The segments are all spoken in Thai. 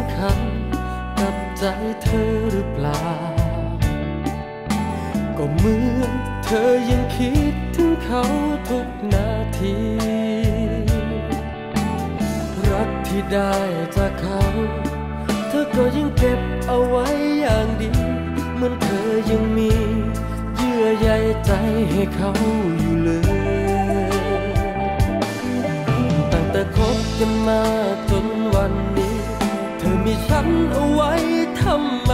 ำคัญกับใจเธอหรือเปล่า ก็เหมือนเธอยังคิดถึงเขาทุกนาที รักที่ได้จากเขา เธอก็ยังเก็บเอาไว้อย่างดี เหมือนเธอยังมี เยื่อใยใจให้เขา เอาไว้ทำไม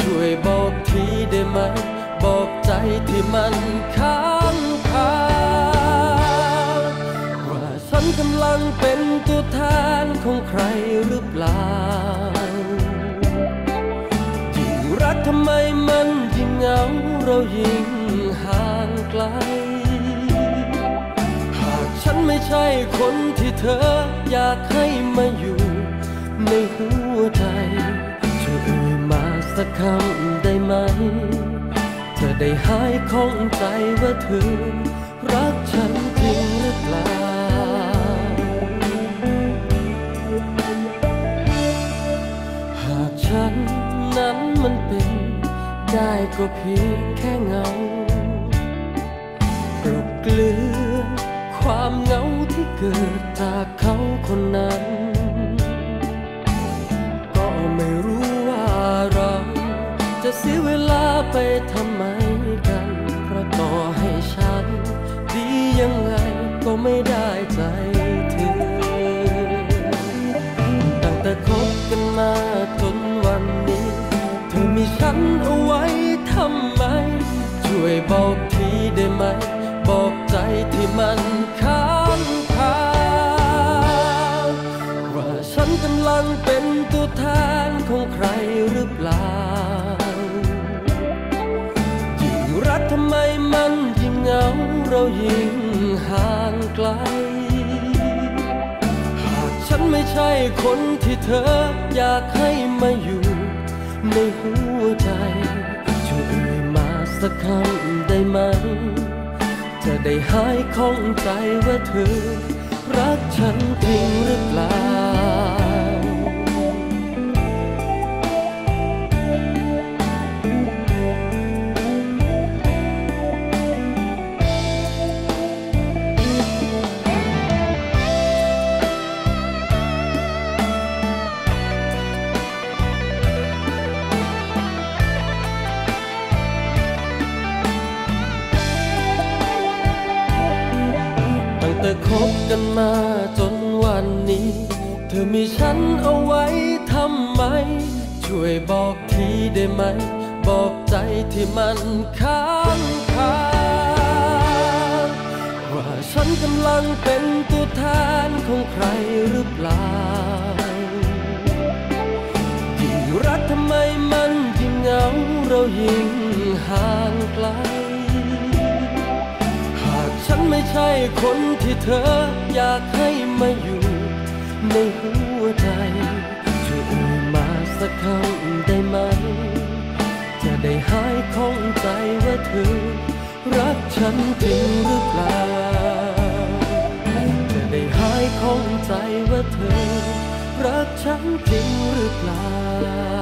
ช่วยบอกทีได้ไหม บอกใจที่มันค้างคาว่าฉันกำลังเป็นตัวแทนของใครหรือเปล่า ยิ่งรักทำไมมันยิ่งเหงาเรายิ่งห่างไกล หากฉันไม่ใช่คนที่เธออยากให้มาอยู่ ในหัวใจช่วยเอ่ยมาสักคำได้ไหม เธอได้หายข้องใจว่าเธอ รักฉันจริงหรือเปล่าหากฉันนั้นมันเป็น ได้ก็เพียงแค่เงากลบเกลือนความเหงาที่เกิดจากเขาคนนั้น จะเสียเวลาไปทำไมกัน เพราะต่อให้ฉัน ดียังไงก็ไม่ได้ใจเธอ ตั้งแต่คบกันมาจนวันนี้ เธอมีฉันเอาไว้ทำไม ช่วยบอกทีได้ไหม บอกใจที่มันค้างคาว่าฉันกำลังเป็น ยิ่งห่างไกล หากฉันไม่ใช่คนที่เธออยากให้มาอยู่ในหัวใจช่วยเอ่ยมาสักคำได้ไหม จะได้หายข้องใจว่าเธอรักฉัน ตั้งแต่คบกันมาจนวันนี้ เธอมีฉันเอาไว้ทำไม ช่วยบอกทีได้ไหม บอกใจที่มันค้างคาว่าฉันกำลังเป็นตัวแทนของใครหรือเปล่ายิ่งรักทำไมมันยิ่งเหงาเรายิ่งห่างไกล ไม่ใช่คนที่เธออยากให้มาอยู่ในหัวใจช่วยเอ่ยมาสักคำได้ไหม จะได้หายข้องใจว่าเธอ รักฉันจริงหรือเปล่า จะได้หายข้องใจว่าเธอ รักฉันจริงหรือเปล่า